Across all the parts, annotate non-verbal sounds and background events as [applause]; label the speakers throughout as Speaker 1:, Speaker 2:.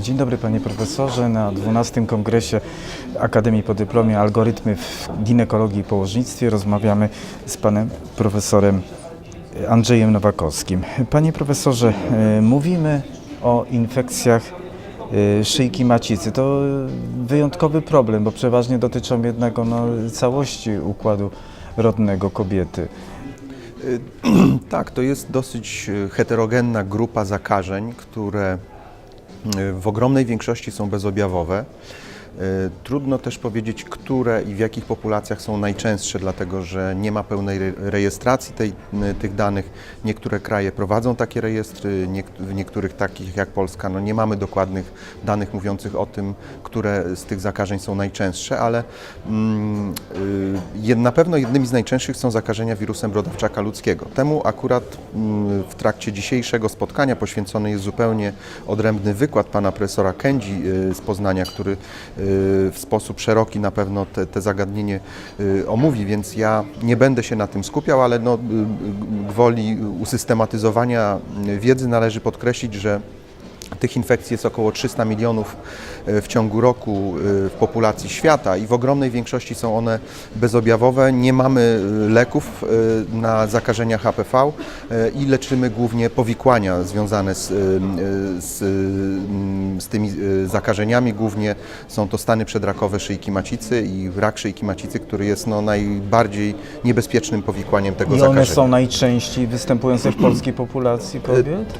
Speaker 1: Dzień dobry panie profesorze. Na 12 kongresie Akademii po dyplomie Algorytmy w ginekologii i położnictwie rozmawiamy z panem profesorem Andrzejem Nowakowskim. Panie profesorze, e, mówimy o infekcjach e, szyjki macicy. To wyjątkowy problem, bo przeważnie dotyczą jednak no, całości układu rodnego kobiety. [clears throat]
Speaker 2: Tak, to jest dosyć e, heterogenna grupa zakażeń, które e, w ogromnej większości są bezobjawowe. E, Trudno też powiedzieć, które i w jakich populacjach są najczęstsze, dlatego że nie ma pełnej re- rejestracji tej, tych danych. Niektóre kraje prowadzą takie rejestry, w niektórych takich jak Polska no nie mamy dokładnych danych mówiących o tym, które z tych zakażeń są najczęstsze, ale mm, y, na pewno jednymi z najczęstszych są zakażenia wirusem brodawczaka ludzkiego. Temu akurat mm, w trakcie dzisiejszego spotkania poświęcony jest zupełnie odrębny wykład pana profesora Kędzi y, z Poznania, który y, w sposób szeroki na pewno te, te zagadnienie y, omówi, więc ja nie będę się na tym skupiał, ale no, y, y, gwoli usystematyzowania y, wiedzy należy podkreślić, że tych infekcji jest około 300 milionów e, w ciągu roku e, w populacji świata i w ogromnej większości są one bezobjawowe. Nie mamy e, leków na zakażenia HPV i leczymy głównie powikłania związane z, z, z tymi zakażeniami. Głównie są to stany przedrakowe szyjki macicy i rak szyjki macicy, który jest no, najbardziej niebezpiecznym powikłaniem tego
Speaker 1: I
Speaker 2: zakażenia.
Speaker 1: one są najczęściej występujące w polskiej populacji kobiet?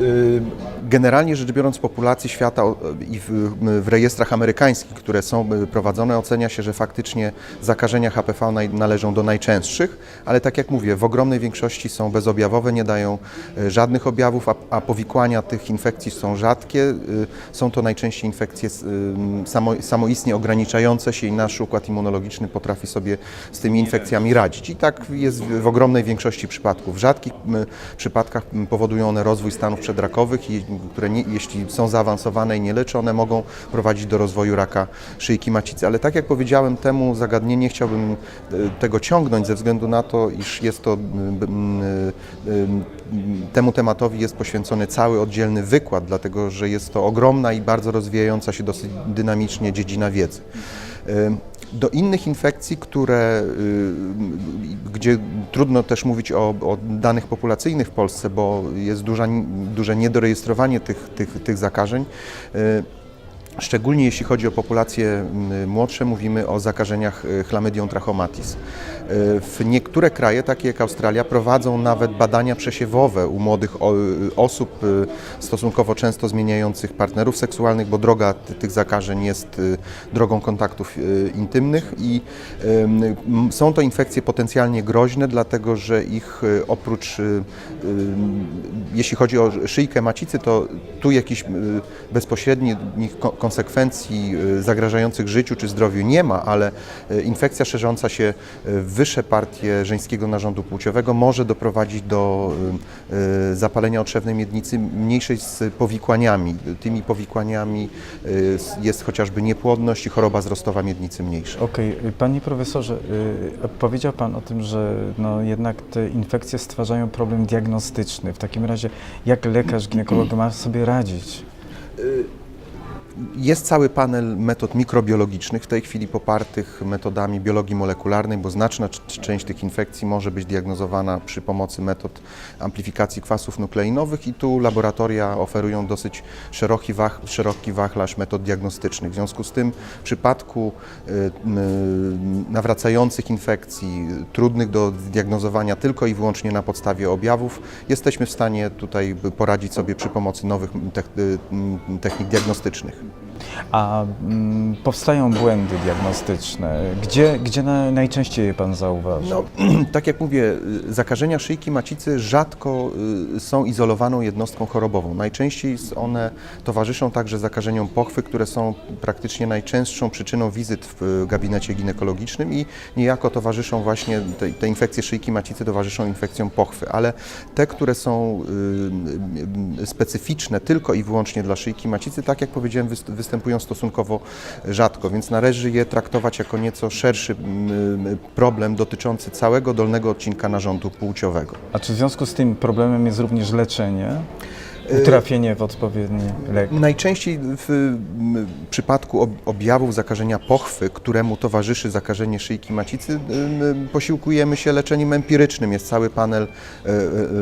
Speaker 2: Generalnie rzecz biorąc, populacji świata i w, rejestrach amerykańskich, które są y, prowadzone, ocenia się, że faktycznie zakażenia HPV należą do najczęstszych, ale tak jak mówię, w ogromnej większości są bezobjawowe, nie dają y, żadnych objawów, a, powikłania tych infekcji są rzadkie. Y, Są to najczęściej infekcje samoistnie ograniczające się i nasz układ immunologiczny potrafi sobie z tymi infekcjami radzić. I tak jest w, ogromnej większości przypadków. W rzadkich przypadkach powodują one rozwój stanów przedrakowych, które nie, jeśli są zaawansowane i nie leczą, one mogą prowadzić do rozwoju raka szyjki macicy. Ale tak jak powiedziałem, temu zagadnienie chciałbym e, tego ciągnąć ze względu na to, iż jest to m, temu tematowi jest poświęcony cały oddzielny wykład, dlatego że jest to ogromna i bardzo rozwijająca się dosyć dynamicznie dziedzina wiedzy. E, Do innych infekcji, które, y, gdzie trudno też mówić o, o danych populacyjnych w Polsce, bo jest duża, duże niedorejestrowanie tych, tych, tych zakażeń. Szczególnie jeśli chodzi o populacje młodsze, mówimy o zakażeniach y, chlamydią trachomatis. Y, W niektóre kraje, takie jak Australia, prowadzą nawet badania przesiewowe u młodych y, osób stosunkowo często zmieniających partnerów seksualnych, bo droga ty- tych zakażeń jest drogą kontaktów intymnych i są to infekcje potencjalnie groźne, dlatego że ich oprócz, jeśli chodzi o szyjkę macicy, to tu jakichś y, bezpośrednich ko- konsekwencji y, zagrażających życiu czy zdrowiu nie ma, ale y, infekcja szerząca się y, w wyższe partie żeńskiego narządu płciowego może doprowadzić do zapalenia otrzewnej miednicy mniejszej z powikłaniami. Tymi powikłaniami jest chociażby niepłodność i choroba wzrostowa miednicy mniejszej.
Speaker 1: Okej, panie profesorze, powiedział pan o tym, że no jednak te infekcje stwarzają problem diagnostyczny. W takim razie, jak lekarz, ginekolog ma sobie radzić?
Speaker 2: Jest cały panel metod mikrobiologicznych, w tej chwili popartych metodami biologii molekularnej, bo znaczna część tych infekcji może być diagnozowana przy pomocy metod amplifikacji kwasów nukleinowych i tu laboratoria oferują dosyć szeroki, wach, szeroki wachlarz metod diagnostycznych. W związku z tym w przypadku y, m, nawracających infekcji, y, trudnych do zdiagnozowania tylko i wyłącznie na podstawie objawów, jesteśmy w stanie tutaj poradzić sobie przy pomocy nowych y, technik diagnostycznych. Mm-hmm.
Speaker 1: A mm, powstają błędy diagnostyczne. Gdzie, gdzie na, najczęściej je pan zauważy?
Speaker 2: No, [clears throat] tak jak mówię, y, zakażenia szyjki macicy rzadko y, są izolowaną jednostką chorobową. Najczęściej one towarzyszą także zakażeniom pochwy, które są praktycznie najczęstszą przyczyną wizyt w y, gabinecie ginekologicznym i niejako towarzyszą właśnie, te, te infekcje szyjki macicy towarzyszą infekcjom pochwy, ale te, które są y, y, specyficzne tylko i wyłącznie dla szyjki macicy, tak jak powiedziałem, wys- występują stosunkowo rzadko, więc należy je traktować jako nieco szerszy mm, problem dotyczący całego dolnego odcinka narządu płciowego.
Speaker 1: A czy w związku z tym problemem jest również leczenie? Utrafienie w odpowiedni lek.
Speaker 2: Najczęściej w przypadku ob- objawów zakażenia pochwy, któremu towarzyszy zakażenie szyjki macicy, m, posiłkujemy się leczeniem empirycznym. Jest cały panel e,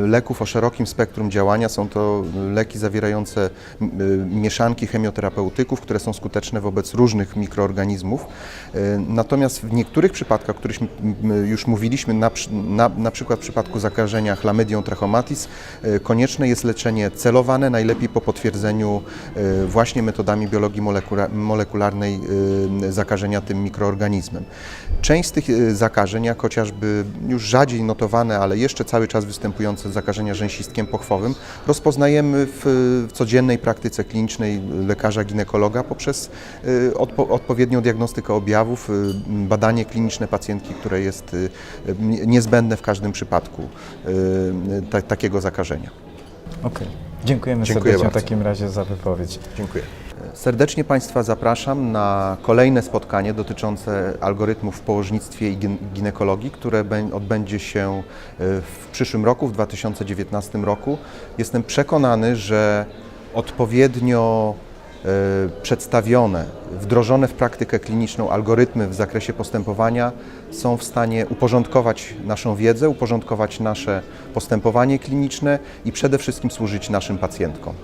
Speaker 2: leków o szerokim spektrum działania. Są to leki zawierające mieszanki chemioterapeutyków, które są skuteczne wobec różnych mikroorganizmów. Natomiast w niektórych przypadkach, o których już mówiliśmy, na, przy- na, na przykład w przypadku zakażenia chlamydią trachomatis, konieczne jest leczenie celowane, najlepiej po potwierdzeniu e, właśnie metodami biologii molekula- molekularnej e, zakażenia tym mikroorganizmem. Część z tych e, zakażeń, jak chociażby już rzadziej notowane, ale jeszcze cały czas występujące zakażenia rzęsistkiem pochwowym, rozpoznajemy w, codziennej praktyce klinicznej lekarza ginekologa poprzez odpo, odpowiednią diagnostykę objawów, badanie kliniczne pacjentki, które jest niezbędne w każdym przypadku ta, takiego zakażenia.
Speaker 1: Okej. Dziękujemy
Speaker 2: Dziękuję
Speaker 1: serdecznie
Speaker 2: bardzo.
Speaker 1: w takim razie za wypowiedź.
Speaker 2: Dziękuję. Serdecznie Państwa zapraszam na kolejne spotkanie dotyczące algorytmów w położnictwie i gin- ginekologii, które bę- odbędzie się e, w przyszłym roku, w 2019 roku. Jestem przekonany, że odpowiednio przedstawione, wdrożone w praktykę kliniczną algorytmy w zakresie postępowania są w stanie uporządkować naszą wiedzę, uporządkować nasze postępowanie kliniczne i przede wszystkim służyć naszym pacjentkom.